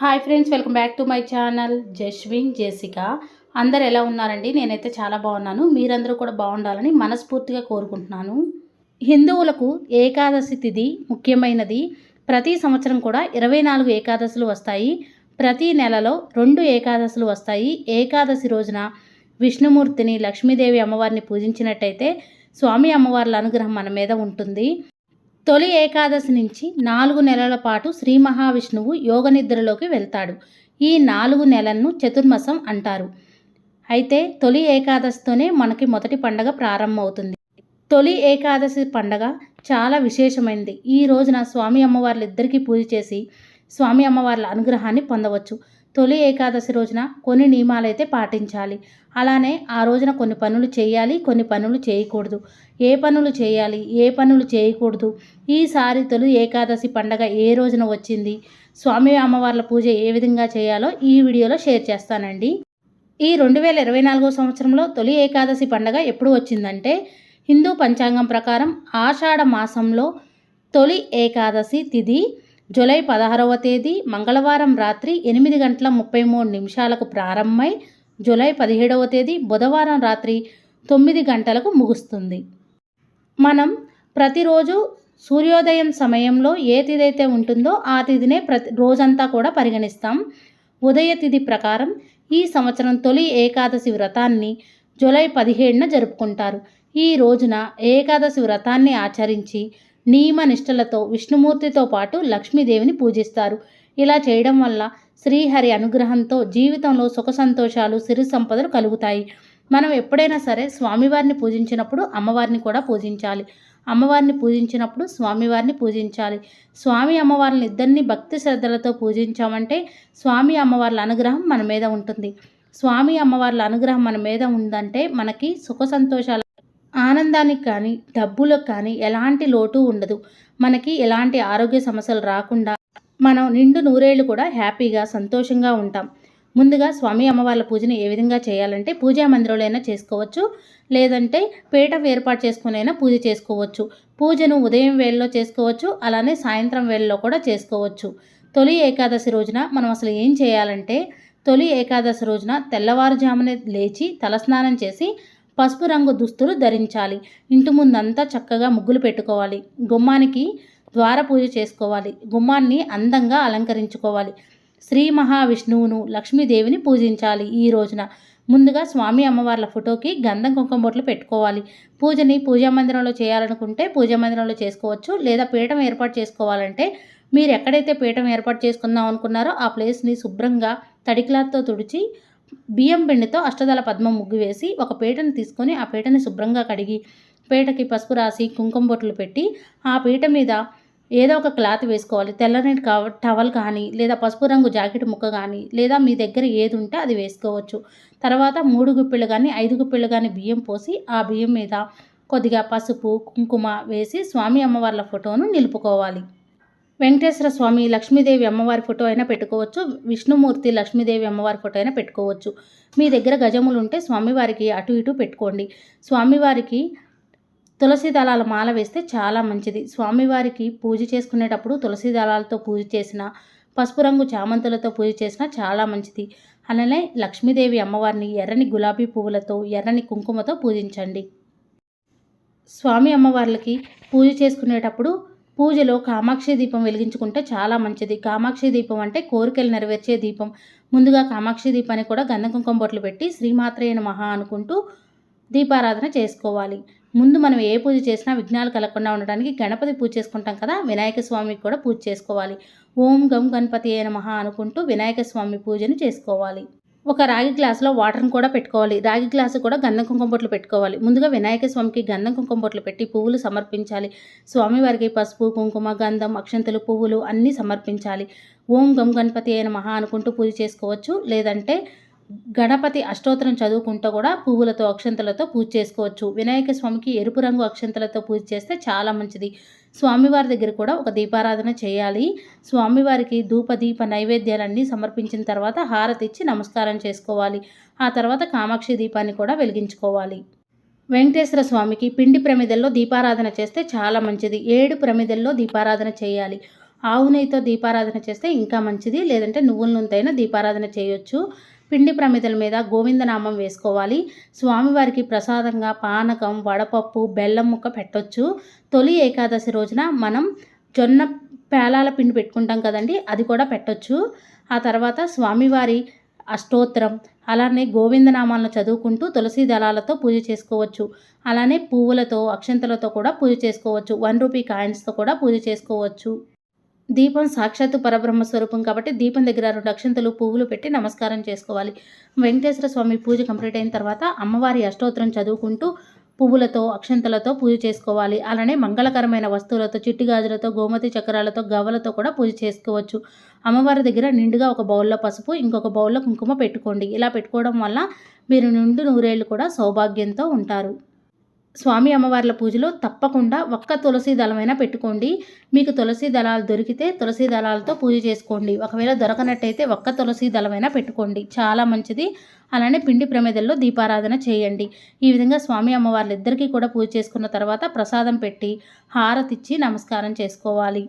Hi friends welcome back to my channel. Jaswin Jessica. అందరు ఎలా ఉన్నారండి? నేనైతే చాలా బాగున్నాను. మీరందరూ కూడా బాగుండాలని మనస్ఫూర్తిగా కోరుకుంటున్నాను. హిందువులకు ఏకాదశి తిథి ముఖ్యమైనది. ప్రతి సంవత్సరం కూడా ఇరవై నాలుగు ఏకాదశులు వస్తాయి. ప్రతి నెలలో రెండు ఏకాదశులు వస్తాయి. ఏకాదశి రోజున విష్ణుమూర్తిని లక్ష్మీదేవి అమ్మవారిని పూజించినట్టయితే స్వామి అమ్మవార్ల అనుగ్రహం మన మీద ఉంటుంది. తొలి ఏకాదశి నుంచి నాలుగు నెలల పాటు శ్రీ మహావిష్ణువు యోగ నిద్రలోకి వెళ్తాడు. ఈ నాలుగు నెలలను చతుర్మాసం అంటారు. అయితే తొలి ఏకాదశితోనే మనకి మొదటి పండగ ప్రారంభమవుతుంది. తొలి ఏకాదశి పండగ చాలా విశేషమైనది ఈ రోజున స్వామి అమ్మవార్లు ఇద్దరికీ పూజ చేసి స్వామి అమ్మవార్ల అనుగ్రహాన్ని పొందవచ్చు. తొలి ఏకాదశి రోజున కొన్ని నియమాలైతే పాటించాలి. అలానే ఆ రోజున కొన్ని పనులు చేయాలి కొన్ని పనులు చేయకూడదు. ఏ పనులు చేయాలి ఏ పనులు చేయకూడదు? ఈసారి తొలి ఏకాదశి పండగ ఏ రోజున వచ్చింది? స్వామి అమ్మవార్ల పూజ ఏ విధంగా చేయాలో ఈ వీడియోలో షేర్ చేస్తానండి. ఈ రెండు వేల ఇరవై నాలుగో సంవత్సరంలో తొలి ఏకాదశి పండగ ఎప్పుడు వచ్చిందంటే హిందూ పంచాంగం ప్రకారం ఆషాఢ మాసంలో తొలి ఏకాదశి తిథి జూలై పదహారవ తేదీ మంగళవారం రాత్రి ఎనిమిది గంటల ముప్పై మూడు నిమిషాలకు ప్రారంభమై జూలై పదిహేడవ తేదీ బుధవారం రాత్రి తొమ్మిది గంటలకు ముగుస్తుంది. మనం ప్రతిరోజు సూర్యోదయం సమయంలో ఏ తిథి అయితే ఉంటుందో ఆ తిథినే ప్రతి రోజంతా కూడా పరిగణిస్తాం. ఉదయ తిథి ప్రకారం ఈ సంవత్సరం తొలి ఏకాదశి వ్రతాన్ని జూలై పదిహేడున జరుపుకుంటారు. ఈ రోజున ఏకాదశి వ్రతాన్ని ఆచరించి నియమ నిష్టలతో విష్ణుమూర్తితో పాటు లక్ష్మీదేవిని పూజిస్తారు. ఇలా చేయడం వల్ల శ్రీహరి అనుగ్రహంతో జీవితంలో సుఖ సంతోషాలు సిరి సంపదలు కలుగుతాయి. మనం ఎప్పుడైనా సరే స్వామివారిని పూజించినప్పుడు అమ్మవారిని కూడా పూజించాలి. అమ్మవారిని పూజించినప్పుడు స్వామివారిని పూజించాలి. స్వామి అమ్మవారిని ఇద్దరిని భక్తి శ్రద్ధలతో పూజించామంటే స్వామి అమ్మవార్ల అనుగ్రహం మన మీద ఉంటుంది. స్వామి అమ్మవార్ల అనుగ్రహం మన మీద ఉందంటే మనకి సుఖ సంతోషాలు ఆనందానికి కానీ డబ్బులకు కానీ ఎలాంటి లోటు ఉండదు. మనకి ఎలాంటి ఆరోగ్య సమస్యలు రాకుండా మనం నిండు నూరేళ్ళు కూడా హ్యాపీగా సంతోషంగా ఉంటాం. ముందుగా స్వామి అమ్మవార్ల పూజను ఏ విధంగా చేయాలంటే పూజా మందిరంలో చేసుకోవచ్చు. లేదంటే పీఠ ఏర్పాటు చేసుకునైనా పూజ చేసుకోవచ్చు. పూజను ఉదయం వేళలో చేసుకోవచ్చు. అలానే సాయంత్రం వేళలో కూడా చేసుకోవచ్చు. తొలి ఏకాదశి రోజున మనం అసలు ఏం చేయాలంటే తొలి ఏకాదశి రోజున తెల్లవారుజామునే లేచి తలస్నానం చేసి పసుపు రంగు దుస్తులు ధరించాలి. ఇంటి ముందంతా చక్కగా ముగ్గులు పెట్టుకోవాలి. గుమ్మానికి ద్వార పూజ చేసుకోవాలి. గుమ్మాన్ని అందంగా అలంకరించుకోవాలి. శ్రీ మహావిష్ణువును లక్ష్మీదేవిని పూజించాలి ఈ రోజున. ముందుగా స్వామి అమ్మవార్ల ఫోటోకి గంధం కుంకుమ బొట్లు పెట్టుకోవాలి. పూజని పూజా మందిరంలో చేయాలనుకుంటే పూజా మందిరంలో చేసుకోవచ్చు. లేదా పీఠం ఏర్పాటు చేసుకోవాలంటే మీరు ఎక్కడైతే పీఠం ఏర్పాటు చేసుకుందాం అనుకున్నారో ఆ ప్లేస్ని శుభ్రంగా తడి క్లాత్తో తుడిచి బియ్యం పిండితో అష్టదళ పద్మం ముగ్గు వేసి ఒక పీటను తీసుకొని ఆ పీటని శుభ్రంగా కడిగి పీటకి పసుపు రాసి కుంకుమ బొట్లు పెట్టి ఆ పీట మీద ఏదో ఒక క్లాత్ వేసుకోవాలి. తెల్లని టవల్ కానీ లేదా పసుపు రంగు జాకెట్ ముక్క కానీ లేదా మీ దగ్గర ఏది ఉంటే అది వేసుకోవచ్చు. తర్వాత మూడు గుప్పిళ్ళు కానీ ఐదు గుప్పిళ్ళు కానీ బియ్యం పోసి ఆ బియ్యం మీద కొద్దిగా పసుపు కుంకుమ వేసి స్వామి అమ్మవార్ల ఫోటోను నిలుపుకోవాలి. వెంకటేశ్వర స్వామి లక్ష్మీదేవి అమ్మవారి ఫోటో అయినా పెట్టుకోవచ్చు. విష్ణుమూర్తి లక్ష్మీదేవి అమ్మవారి ఫోటో అయినా పెట్టుకోవచ్చు. మీ దగ్గర గజములు ఉంటే స్వామివారికి అటు ఇటు పెట్టుకోండి. స్వామివారికి తులసి దళాల మాల వేస్తే చాలా మంచిది. స్వామివారికి పూజ చేసుకునేటప్పుడు తులసి దళాలతో పూజ చేసిన పసుపు రంగు చామంతులతో పూజ చేసిన చాలా మంచిది. అలానే లక్ష్మీదేవి అమ్మవారిని ఎర్రని గులాబీ పువ్వులతో ఎర్రని కుంకుమతో పూజించండి. స్వామి అమ్మవార్లకి పూజ చేసుకునేటప్పుడు పూజలో కామాక్షి దీపం వెలిగించుకుంటే చాలా మంచిది. కామాక్షి దీపం అంటే కోరికలు నెరవేర్చే దీపం. ముందుగా కామాక్షి దీపాన్ని కూడా గంధ కుంకుమ బొట్లు పెట్టి శ్రీమాత్రేయ మహా అనుకుంటూ దీపారాధన చేసుకోవాలి. ముందు మనం ఏ పూజ చేసినా విఘ్నాలు కలగకుండా ఉండడానికి గణపతి పూజ చేసుకుంటాం కదా వినాయక స్వామికి కూడా పూజ చేసుకోవాలి. ఓం గం గణపతి అయిన మహా అనుకుంటూ వినాయక స్వామి పూజను చేసుకోవాలి. ఒక రాగి గ్లాసులో వాటర్ని కూడా పెట్టుకోవాలి. రాగి గ్లాసు కూడా గంధం కుంకుమ బొట్లు పెట్టుకోవాలి. ముందుగా వినాయక స్వామికి గంధం కుంకుమ బొట్లు పెట్టి పువ్వులు సమర్పించాలి. స్వామివారికి పసుపు కుంకుమ గంధం అక్షంతలు పువ్వులు అన్నీ సమర్పించాలి. ఓం గం గణపతి అయిన మహా అనుకుంటూ పూజ చేసుకోవచ్చు. లేదంటే గణపతి అష్టోత్తరం చదువుకుంటూ కూడా పువ్వులతో అక్షంతలతో పూజ చేసుకోవచ్చు. వినాయక స్వామికి ఎరుపు రంగు అక్షంతలతో పూజ చేస్తే చాలా మంచిది. స్వామివారి దగ్గర కూడా ఒక దీపారాధన చేయాలి. స్వామివారికి ధూప దీప నైవేద్యాలన్నీ సమర్పించిన తర్వాత హారతి ఇచ్చి నమస్కారం చేసుకోవాలి. ఆ తర్వాత కామాక్షి దీపాన్ని కూడా వెలిగించుకోవాలి. వెంకటేశ్వర స్వామికి పిండి ప్రమిదల్లో దీపారాధన చేస్తే చాలా మంచిది. ఏడు ప్రమిదల్లో దీపారాధన చేయాలి. ఆవు నెయ్యితో దీపారాధన చేస్తే ఇంకా మంచిది. లేదంటే నువ్వుల నూనెతైనా దీపారాధన చేయొచ్చు. పిండి ప్రమిదల మీద గోవిందనామం వేసుకోవాలి. స్వామివారికి ప్రసాదంగా పానకం వడపప్పు బెల్లం ముక్క పెట్టొచ్చు. తొలి ఏకాదశి రోజున మనం జొన్న పేలాల పిండి పెట్టుకుంటాం కదండి అది కూడా పెట్టొచ్చు. ఆ తర్వాత స్వామివారి అష్టోత్తరం అలానే గోవిందనామాలను చదువుకుంటూ తులసి దళాలతో పూజ చేసుకోవచ్చు. అలానే పువ్వులతో అక్షంతలతో కూడా పూజ చేసుకోవచ్చు. వన్ రూపీ కాయిన్స్తో కూడా పూజ చేసుకోవచ్చు. దీపం సాక్షాత్తు పరబ్రహ్మ స్వరూపం కాబట్టి దీపం దగ్గర రెండు అక్షంతలు పువ్వులు పెట్టి నమస్కారం చేసుకోవాలి. వెంకటేశ్వర స్వామి పూజ కంప్లీట్ అయిన తర్వాత అమ్మవారి అష్టోత్తరం చదువుకుంటూ పువ్వులతో అక్షంతలతో పూజ చేసుకోవాలి. అలానే మంగళకరమైన వస్తువులతో చిట్టి గాజులతో గోమతి చక్రాలతో గవ్వలతో కూడా పూజ చేసుకోవచ్చు. అమ్మవారి దగ్గర నిండుగా ఒక బౌల్లో పసుపు ఇంకొక బౌల్లో కుంకుమ పెట్టుకోండి. ఇలా పెట్టుకోవడం వల్ల మీరు నిండు నూరేళ్ళు కూడా సౌభాగ్యంతో ఉంటారు. స్వామి అమ్మవార్ల పూజలో తప్పకుండా ఒక్క తులసి దళమైనా పెట్టుకోండి. మీకు తులసి దళాలు దొరికితే తులసి దళాలతో పూజ చేసుకోండి. ఒకవేళ దొరకనట్టయితే ఒక్క తులసి దళమైనా పెట్టుకోండి. చాలా మంచిది. అలానే పిండి ప్రమేదల్లో దీపారాధన చేయండి. ఈ విధంగా స్వామి అమ్మవార్లు ఇద్దరికీ కూడా పూజ చేసుకున్న తర్వాత ప్రసాదం పెట్టి హారతిచ్చి నమస్కారం చేసుకోవాలి.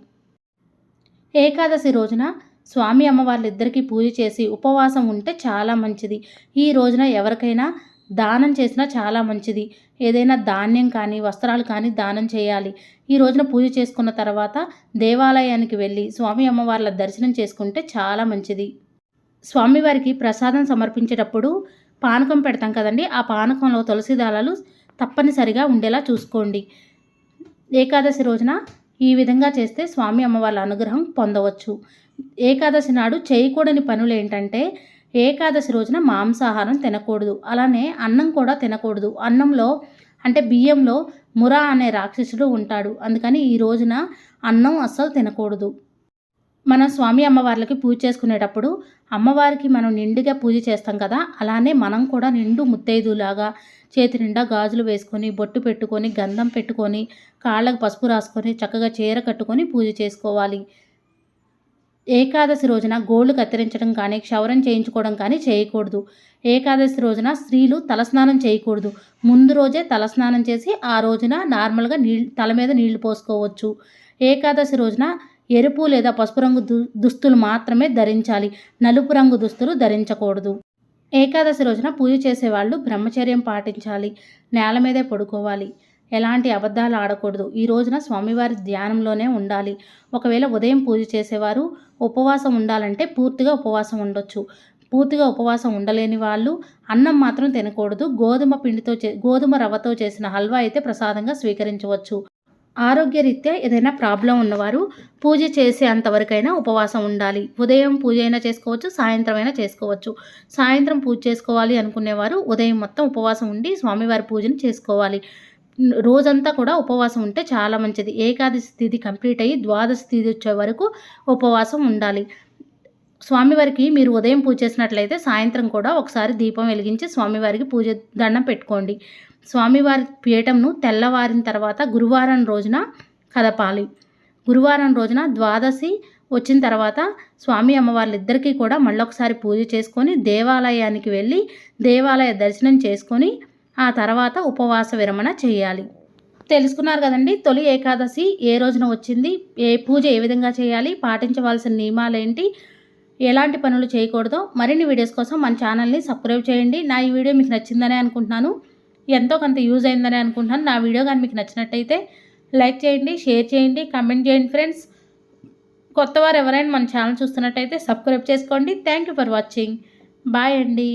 ఏకాదశి రోజున స్వామి అమ్మవార్లిద్దరికీ పూజ చేసి ఉపవాసం ఉంటే చాలా మంచిది. ఈ రోజున ఎవరికైనా దానం చేసినా చాలా మంచిది. ఏదైనా ధాన్యం కానీ వస్త్రాలు కానీ దానం చేయాలి. ఈ రోజున పూజ చేసుకున్న తర్వాత దేవాలయానికి వెళ్ళి స్వామి అమ్మవార్ల దర్శనం చేసుకుంటే చాలా మంచిది. స్వామివారికి ప్రసాదం సమర్పించేటప్పుడు పానకం పెడతాం కదండి. ఆ పానకంలో తులసి దళాలు తప్పనిసరిగా ఉండేలా చూసుకోండి. ఏకాదశి రోజున ఈ విధంగా చేస్తే స్వామి అమ్మవార్ల అనుగ్రహం పొందవచ్చు. ఏకాదశి నాడు చేయకూడని పనులు ఏంటంటే ఏకాదశి రోజున మాంసాహారం తినకూడదు. అలానే అన్నం కూడా తినకూడదు. అన్నంలో అంటే బియ్యంలో మురా అనే రాక్షసుడు ఉంటాడు. అందుకని ఈ రోజున అన్నం అస్సలు తినకూడదు. మన స్వామి అమ్మవార్లకి పూజ చేసుకునేటప్పుడు అమ్మవారికి మనం నిండుగా పూజ చేస్తాం కదా అలానే మనం కూడా నిండు ముత్తైదులాగా చేతి నిండా గాజులు వేసుకొని బొట్టు పెట్టుకొని గంధం పెట్టుకొని కాళ్ళకు పసుపు రాసుకొని చక్కగా చీర కట్టుకొని పూజ చేసుకోవాలి. ఏకాదశి రోజున గోళ్ళు కత్తిరించడం కానీ క్షవరం చేయించుకోవడం కానీ చేయకూడదు. ఏకాదశి రోజున స్త్రీలు తలస్నానం చేయకూడదు. ముందు రోజే తలస్నానం చేసి ఆ రోజున నార్మల్గా నీళ్ళు తల మీద నీళ్ళు పోసుకోవచ్చు. ఏకాదశి రోజున ఎరుపు లేదా పసుపు రంగు దు దుస్తులు మాత్రమే ధరించాలి. నలుపు రంగు దుస్తులు ధరించకూడదు. ఏకాదశి రోజున పూజ చేసేవాళ్ళు బ్రహ్మచర్యం పాటించాలి. నేల మీదే పడుకోవాలి. ఎలాంటి అబద్ధాలు ఆడకూడదు. ఈ రోజున స్వామివారి ధ్యానంలోనే ఉండాలి. ఒకవేళ ఉదయం పూజ చేసేవారు ఉపవాసం ఉండాలంటే పూర్తిగా ఉపవాసం ఉండొచ్చు. పూర్తిగా ఉపవాసం ఉండలేని వాళ్ళు అన్నం మాత్రం తినకూడదు. గోధుమ పిండితో చే గోధుమ రవ్వతో చేసిన హల్వా అయితే ప్రసాదంగా స్వీకరించవచ్చు. ఆరోగ్యరీత్యా ఏదైనా ప్రాబ్లం ఉన్నవారు పూజ చేసే అంతవరకైనా ఉపవాసం ఉండాలి. ఉదయం పూజ అయినా చేసుకోవచ్చు సాయంత్రం అయినా చేసుకోవచ్చు. సాయంత్రం పూజ చేసుకోవాలి అనుకునేవారు ఉదయం మొత్తం ఉపవాసం ఉండి స్వామివారి పూజను చేసుకోవాలి. రోజంతా కూడా ఉపవాసం ఉంటే చాలా మంచిది. ఏకాదశి తిథి కంప్లీట్ అయ్యి ద్వాదశి తిథి వచ్చే వరకు ఉపవాసం ఉండాలి. స్వామివారికి మీరు ఉదయం పూజ చేసినట్లయితే సాయంత్రం కూడా ఒకసారి దీపం వెలిగించి స్వామివారికి పూజ దండం పెట్టుకోండి. స్వామివారి పీఠంను తెల్లవారిన తర్వాత గురువారం రోజున కదపాలి. గురువారం రోజున ద్వాదశి వచ్చిన తర్వాత స్వామి అమ్మవార్లిద్దరికీ కూడా మళ్ళొకసారి పూజ చేసుకొని దేవాలయానికి వెళ్ళి దేవాలయ దర్శనం చేసుకొని ఆ తర్వాత ఉపవాస విరమణ చేయాలి. తెలుసుకున్నారు కదండి తొలి ఏకాదశి ఏ రోజున వచ్చింది ఏ పూజ ఏ విధంగా చేయాలి పాటించవలసిన నియమాలు ఏంటి ఎలాంటి పనులు చేయకూడదో మరిన్ని వీడియోస్ కోసం మన ఛానల్ని సబ్స్క్రైబ్ చేయండి. నా ఈ వీడియో మీకు నచ్చిందనే అనుకుంటున్నాను. ఎంతో కొంత యూజ్ అయిందని అనుకుంటున్నాను. నా వీడియో కానీ మీకు నచ్చినట్టయితే లైక్ చేయండి షేర్ చేయండి కమెంట్ చేయండి ఫ్రెండ్స్. కొత్త వారు ఎవరైనా మన ఛానల్ చూస్తున్నట్టయితే సబ్స్క్రైబ్ చేసుకోండి. Thank you for watching. Bye అండి.